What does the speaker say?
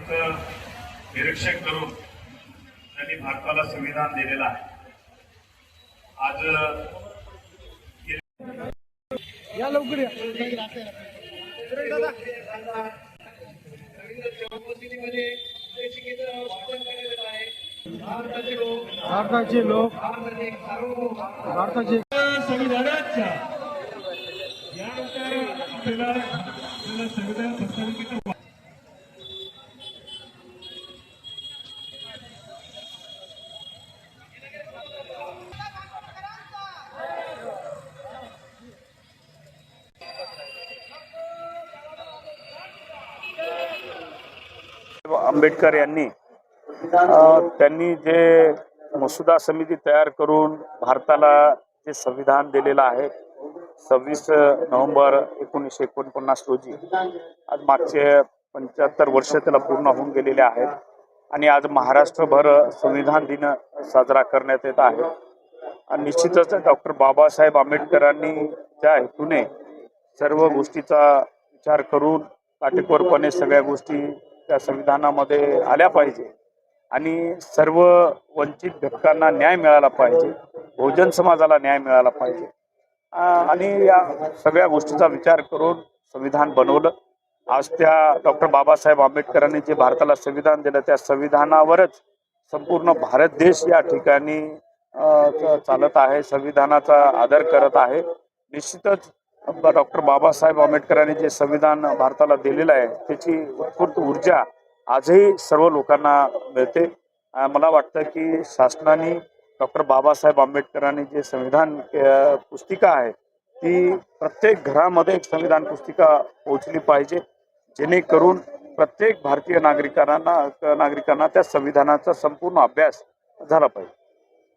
परिस्थितीचं निरीक्षण करून त्यांनी भारताला संविधान दिलेलं आहे. आज या लवकर या. भारताचे लोक भारताचे संविधानाच्या यानंतर आपल्याला आपल्याला संविधान संस्थानिकेचं आंबेडकर यांनी त्यांनी जे मसुदा समिती तयार करून भारताला जे संविधान दिलेलं आहे सव्वीस नोव्हेंबर एकोणीसशे एकोणपन्नास रोजी आज मागचे पंच्याहत्तर वर्ष त्याला पूर्ण होऊन गेलेले आहेत आणि आज महाराष्ट्रभर संविधान दिन साजरा करण्यात येत आहे. आणि निश्चितच डॉक्टर बाबासाहेब आंबेडकरांनी त्या हेतूने सर्व गोष्टीचा विचार करून काटेकोरपणे सगळ्या गोष्टी त्या संविधानामध्ये आल्या पाहिजे आणि सर्व वंचित घटकांना न्याय मिळाला पाहिजे बहुजन समाजाला न्याय मिळाला पाहिजे. आणि या सगळ्या गोष्टीचा विचार करून संविधान बनवलं. आज त्या डॉक्टर बाबासाहेब आंबेडकरांनी जे भारताला संविधान दिलं त्या संविधानावरच संपूर्ण भारत देश या ठिकाणी चालत आहे संविधानाचा आदर करत आहे. निश्चितच डॉक्टर बाबासाहेब आंबेडकरांनी जे संविधान भारताला दिलेलं आहे त्याची उत्स्फूर्त ऊर्जा आजही सर्व लोकांना मिळते. मला वाटतं की शासनाने डॉक्टर बाबासाहेब आंबेडकरांनी जे संविधान पुस्तिका आहे ती प्रत्येक घरामध्ये एक संविधान पुस्तिका पोहोचली पाहिजे. जेणेकरून प्रत्येक भारतीय नागरिकांना नागरिकांना त्या संविधानाचा संपूर्ण अभ्यास झाला पाहिजे.